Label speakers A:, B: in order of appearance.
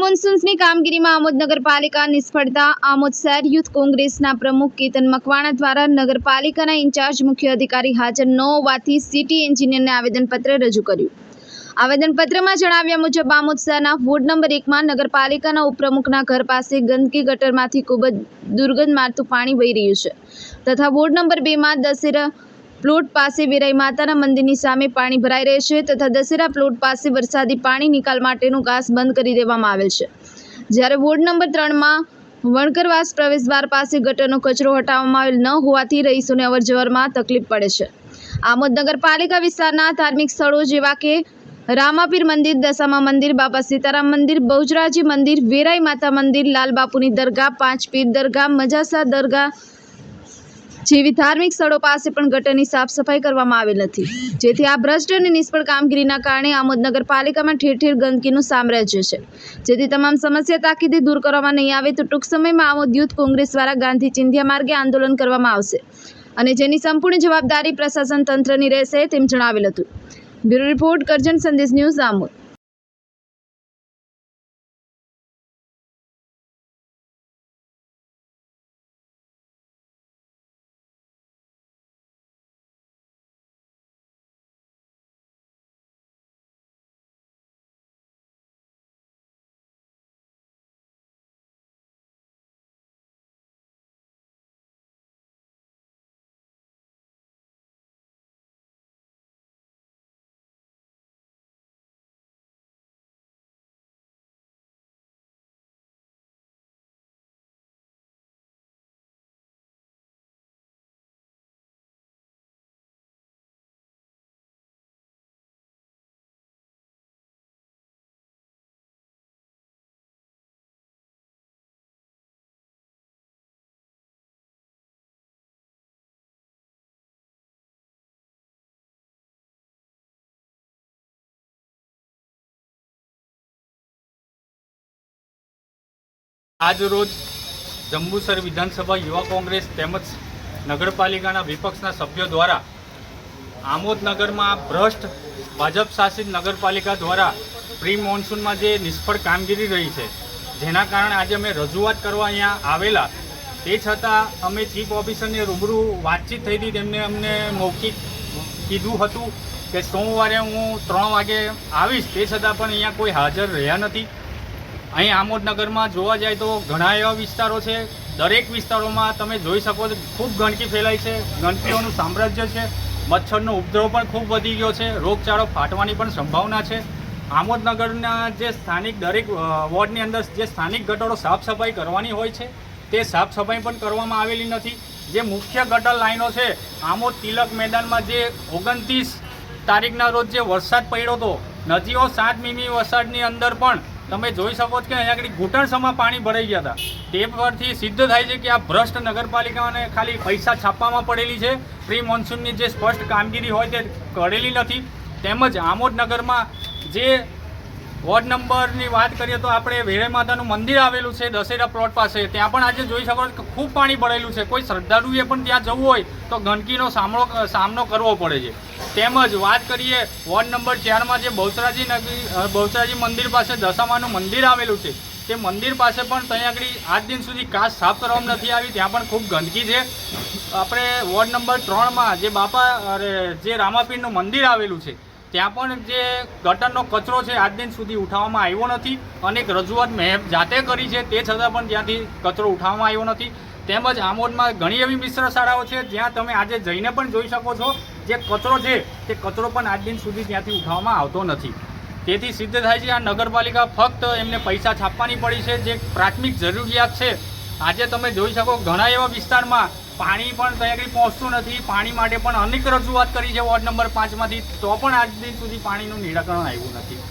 A: મોન્સૂન્સની કામગીરીમાં આમોદ નગરપાલિકા નિષ્ફળતા. આમોદ શહેર યુથ કોંગ્રેસના પ્રમુખ કેતન મકવાણા દ્વારા નગરપાલિકાના ઇન્ચાર્જ મુખ્ય અધિકારી હાજર ન હોવાથી સિટી એન્જિનિયરને આવેદનપત્ર રજૂ કર્યું. આવેદનપત્રમાં જણાવ્યા મુજબ, આમોદ શહેરના વોર્ડ નંબર એકમાં નગરપાલિકાના ઉપપ્રમુખના ઘર પાસે ગંદકી ગટરમાંથી ખૂબ જ દુર્ગંધ મારતું પાણી વહી રહ્યું છે. તથા વોર્ડ નંબર બેમાં દશેરા પ્લોટ પાસે વેરાઈ માતાના મંદિરની સામે પાણી ભરાઈ રહે છે તથા દશેરા પ્લોટ પાસે વરસાદી પાણી નિકાલ માટેનું ઘાસ બંધ કરી દેવામાં આવેલ છે. જ્યારે વોર્ડ નંબર ત્રણમાં વણકરવાસ પ્રવેશદ્વાર પાસે ગટરનો કચરો હટાવવામાં આવેલ ન હોવાથી રહીશોને અવરજવરમાં તકલીફ પડે છે. આમોદ નગરપાલિકા વિસ્તારના ધાર્મિક સ્થળો જેવા કે રામાપીર મંદિર, દશામા મંદિર બાબા સીતારામ મંદિર, બહુજરાજી મંદિર, વેરાઈ માતા મંદિર, લાલબાપુની દરગાહ, પાંચ પીર દરગાહ, મજાસા દરગાહ જેવી ધાર્મિક સ્થળો પાસે પણ ગટરની સાફ સફાઈ કરવામાં આવેલ નથી. જેથી આ ભ્રષ્ટ અને નિષ્ફળ કામગીરીના કારણે આમોદ નગરપાલિકામાં ઠેર ઠેર ગંદકીનું સામ્રાજ્ય છે. જેથી તમામ સમસ્યા તાકીદે દૂર કરવામાં નહીં આવે તો ટૂંક સમયમાં આમોદ યુથ કોંગ્રેસ દ્વારા ગાંધી ચિંધ્યા માર્ગે આંદોલન કરવામાં આવશે. અને જેની સંપૂર્ણ જવાબદારી પ્રશાસન તંત્રની રહેશે તેમ જણાવેલ હતું. બ્યુરો રિપોર્ટ કરજણ સંદેશ ન્યૂઝ આમોદ.
B: આજ રોજ જંબુસર વિધાનસભા યુવા કોંગ્રેસ તેમજ નગરપાલિકાના વિપક્ષના સભ્યો દ્વારા આમોદનગરમાં ભ્રષ્ટ ભાજપ શાસિત નગરપાલિકા દ્વારા પ્રી મોન્સૂનમાં જે નિષ્ફળ કામગીરી રહી છે, જેના કારણે આજે અમે રજૂઆત કરવા અહીંયા આવેલા. તે છતાં અમે ચીફ ઓફિસરને રૂબરૂ વાતચીત થઈ હતી, તેમને અમને મૌખિક કીધું હતું કે સોમવારે હું ત્રણ વાગે આવીશ, તે છતાં પણ અહીંયા કોઈ હાજર રહ્યા નથી. અહીં આમોદનગરમાં જોવા જાય તો ઘણા એવા વિસ્તારો છે. દરેક વિસ્તારોમાં તમે જોઈ શકો છો, ખૂબ ગંદકી ફેલાય છે. ગંદકીઓનું સામ્રાજ્ય છે. મચ્છરનો ઉપદ્રવ પણ ખૂબ વધી ગયો છે. રોગચાળો ફાટવાની પણ સંભાવના છે. આમોદનગરના જે સ્થાનિક દરેક વોર્ડની અંદર જે સ્થાનિક ગટરો સાફ સફાઈ કરવાની હોય છે, તે સાફ સફાઈ પણ કરવામાં આવેલી નથી. જે મુખ્ય ગટર લાઈનો છે, આમોદ તિલક મેદાનમાં જે ઓગણત્રીસ તારીખના રોજ જે વરસાદ પડ્યો હતો, નદીઓ સાત મીમી વરસાદની અંદર પણ તમે જોઈ શકો છો કે અહીંયા આગળ ઘૂંટણસમાં પાણી ભરાઈ ગયા હતા. તે પરથી સિદ્ધ થાય છે કે આ ભ્રષ્ટ નગરપાલિકાને ખાલી પૈસા છાપવામાં પડેલી છે. પ્રી મોન્સૂનની જે સ્પષ્ટ કામગીરી હોય તે કરેલી નથી. તેમજ આમોદ નગરમાં જે વોર્ડ નંબરની વાત કરીએ તો આપણે વેરે માતાનું મંદિર આવેલું છે, દશેરા પ્લોટ પાસે. ત્યાં પણ આજે જોઈ શકો કે ખૂબ પાણી ભરેલું છે. કોઈ શ્રદ્ધાળુએ પણ ત્યાં જવું હોય તો ગંદકીનો સામનો સામનો કરવો પડે છે. તેમજ વાત કરીએ, વોર્ડ નંબર ચારમાં જે બહુચરાજી નગરી બહુસરાજી મંદિર પાસે દશામાનું મંદિર આવેલું છે. તે મંદિર પાસે પણ ત્યાં આગળ આજ દિન સુધી કાચ સાફ કરવામાં નથી આવી, ત્યાં પણ ખૂબ ગંદકી છે. આપણે વોર્ડ નંબર ત્રણમાં જે બાપા, અરે, જે રામાપીરનું મંદિર આવેલું છે ત્યાં પણ જે ગટરનો કચરો છે આજ દિન સુધી ઉઠાવવામાં આવ્યો નથી. અનેક રજૂઆત મેં જાતે કરી છે, તે છતાં પણ ત્યાંથી કચરો ઉઠાવવામાં આવ્યો નથી. તેમજ આમોદમાં ઘણી એવી મિશ્ર શાળાઓ છે, જ્યાં તમે આજે જઈને પણ જોઈ શકો છો જે કચરો છે, તે કચરો પણ આજ દિન સુધી ત્યાંથી ઉઠાવવામાં આવતો નથી. તેથી સિદ્ધ થાય છે, આ નગરપાલિકા ફક્ત એમને પૈસા છાપવાની પડી છે, જે પ્રાથમિક જરૂરિયાત છે. આજે તમે જોઈ શકો ઘણા એવા વિસ્તારમાં પાણી પણ ત્યાં આગળ પહોંચતું નથી. પાણી માટે પણ અનેક રજૂઆત કરી છે વોર્ડ નંબર પાંચમાંથી. તો પણ આજ દિન સુધી પાણીનું નિરાકરણ આવ્યું નથી.